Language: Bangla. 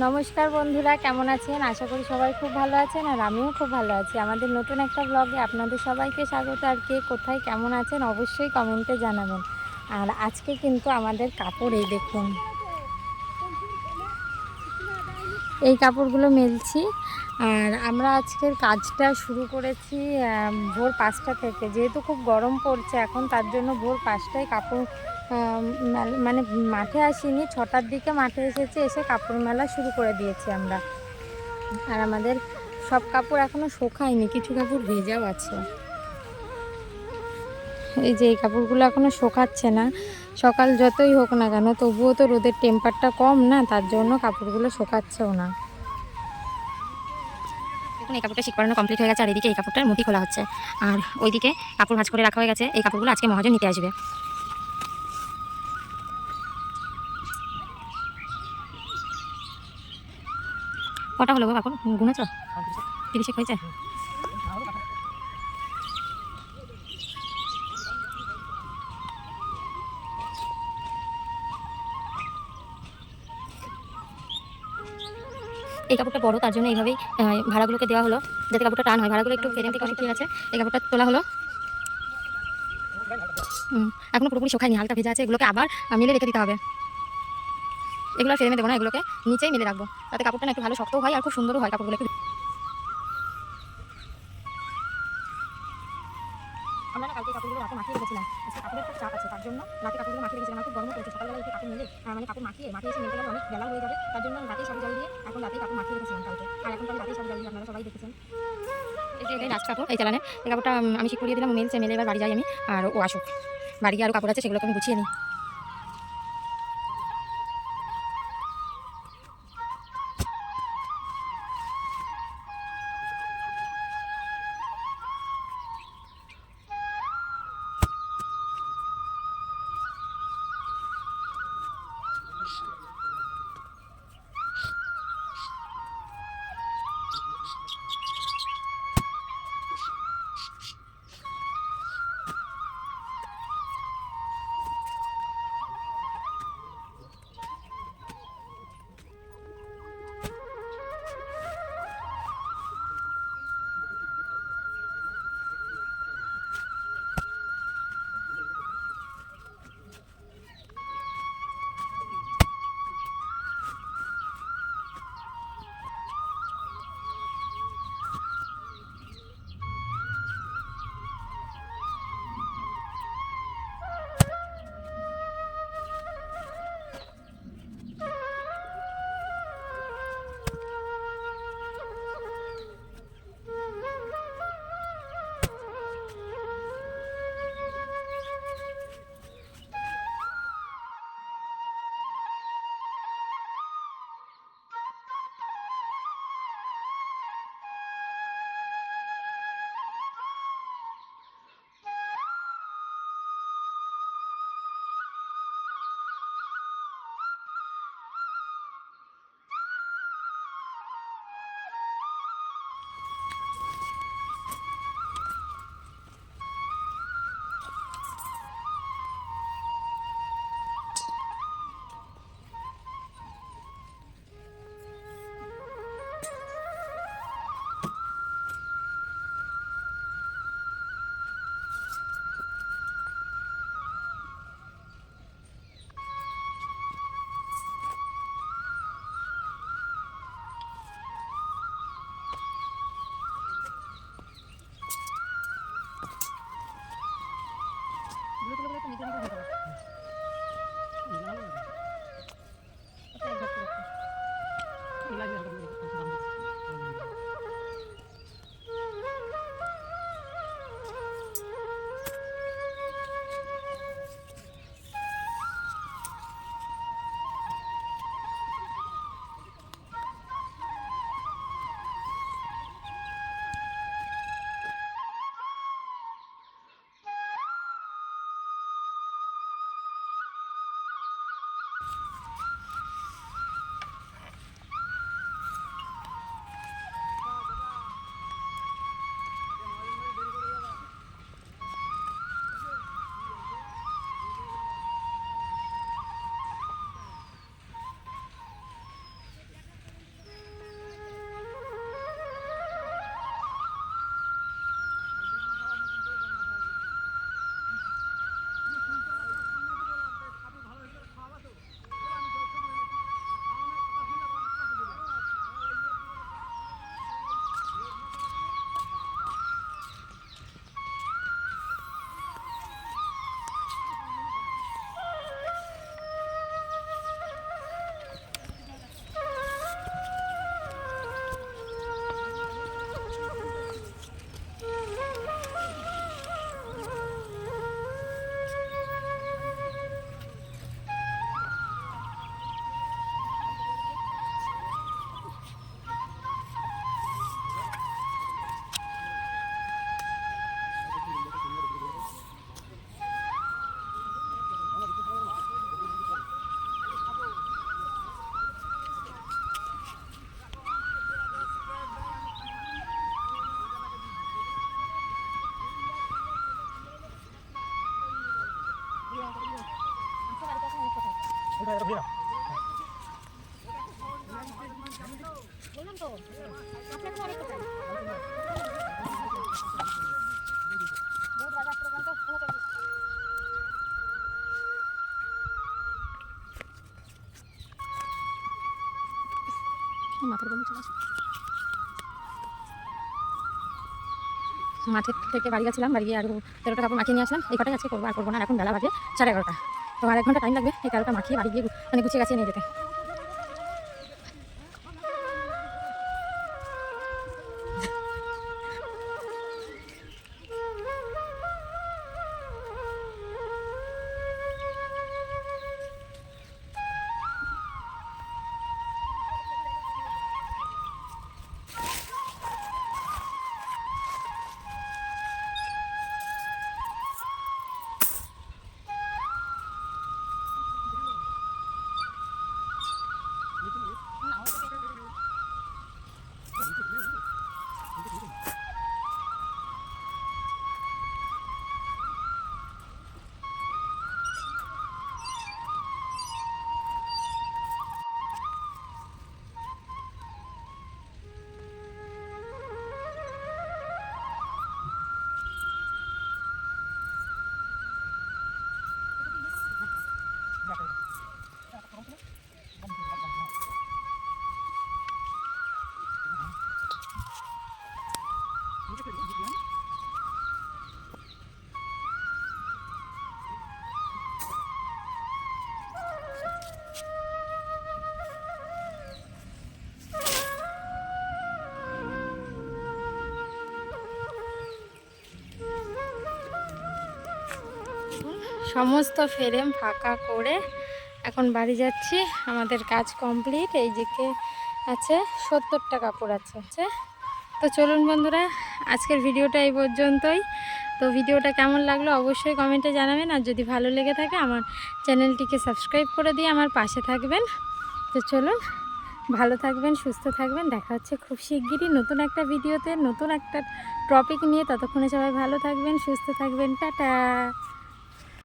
নমস্কার বন্ধুরা, কেমন আছেন? আশা করি সবাই খুব ভালো আছেন আর আমিও খুব ভালো আছি। আমাদের নতুন একটা ব্লগে আপনাদের সবাইকে স্বাগত আর কে কোথায় কেমন আছেন অবশ্যই কমেন্টে জানাবেন। আর আজকে কিন্তু আমাদের কাপড়, এই দেখুন। এই কাপড়গুলো মেলছি। আর আমরা আজকের কাজটা শুরু করেছি ভোর পাঁচটা থেকে। যেহেতু খুব গরম পড়ছে, এখন তার জন্য ভোর পাঁচটায় কাপড় মানে মাঠে আসিনি, ছটার দিকে মাঠে এসেছে, এসে কাপড় মেলা শুরু করে দিয়েছি আমরা। আর আমাদের সব কাপড় এখনও শোকায়নি, কিছু কাপড় ভেজাও আছে। এই যে এই কাপড়গুলো এখনও শোকাচ্ছে না, সকাল যতই হোক না কেন, তবুও তো রোদের টেম্পারটা কম না, তার জন্য কাপড়গুলো শোকাচ্ছেও না। এখন এই কাপড়টা করানো কমপ্লিট হয়ে গেছে, আর এদিকে এই কাপড়টার মুঠি খোলা হচ্ছে। আর ওইদিকে কাপড় ভাঁজ করে রাখা হয়ে গেছে, এই কাপড়গুলো আজকে মহাজন নিতে আসবে। কটা হলো কাপড় গুনেছ? তিরিশেক হয়েছে? এই কাপড়টা বড় তার জন্য এইভাবেই ভাড়াগুলোকে দেওয়া হলো যাতে কাপড়টা টান হয়। ভাড়াগুলো একটু ফেরেন থেকে শুকিয়ে গেছে এই কাপড়টা তোলা হলো। হুম, এখনও পুরোপুরি শোকায়নি হালকা ভেজা আছে এগুলোকে আবার মেলে রেখে দিতে হবে। এগুলো ফেরে দেবো না, এগুলোকে নিচেই মেলে রাখব। তাতে কাপড়টা একটু ভালো শক্তও হয় আর খুব সুন্দরও হয় কাপড়গুলো একটু আমরা কাপড়ের খুব চাপ আছে, তার জন্য কাপড় মেলে মানে কাপড় মাখিয়ে গেলে অনেক হয়ে তার জন্য এখন কাপড় মাখিয়ে সবাই দেখেছেন। এই চালানে এই কাপড়টা আমি করিয়ে দিলাম, মেলছে, মেলে এবার বাড়ি যাই আমি, আর ও আসুক। বাড়ি গিয়ে আরও কাপড় আছে, সেগুলোকে আমি গুছিয়ে নিই। মাথার বন্ধু চলে আসো মাঠের থেকে বাড়ি গেছিলাম, বাড়ি গিয়ে আরও তেরোটা কাপড় মাখিয়ে নিয়ে আসলাম। এই কটাই আজকে করব, আর করব না এখন বেলা বাজে সাড়ে এগারোটা। তো আর এক ঘণ্টা টাইম লাগবে, এই তেরোটা মাখিয়ে বাড়ি গিয়ে মানে গুছিয়ে গাছিয়ে নিয়ে যেতে। সমস্ত ফ্রেম ফাঁকা করে এখন বাড়ি যাচ্ছি। আমাদের কাজ কমপ্লিট। এই দিকে আছে, সত্তরটা কাপড় আছে আছে? তো চলুন বন্ধুরা, আজকের ভিডিওটা এই পর্যন্তই। তো ভিডিওটা কেমন লাগল অবশ্যই কমেন্টে জানাবেন। আর যদি ভালো লেগে থাকে, আমার চ্যানেলটিকে সাবস্ক্রাইব করে দিয়ে আমার পাশে থাকবেন। তো চলুন, ভালো থাকবেন, সুস্থ থাকবেন। দেখা হচ্ছে খুব শিগগিরই নতুন একটা ভিডিওতে, নতুন একটা টপিক নিয়ে। ততক্ষণে সবাই ভালো থাকবেন, সুস্থ থাকবেন। টাটা!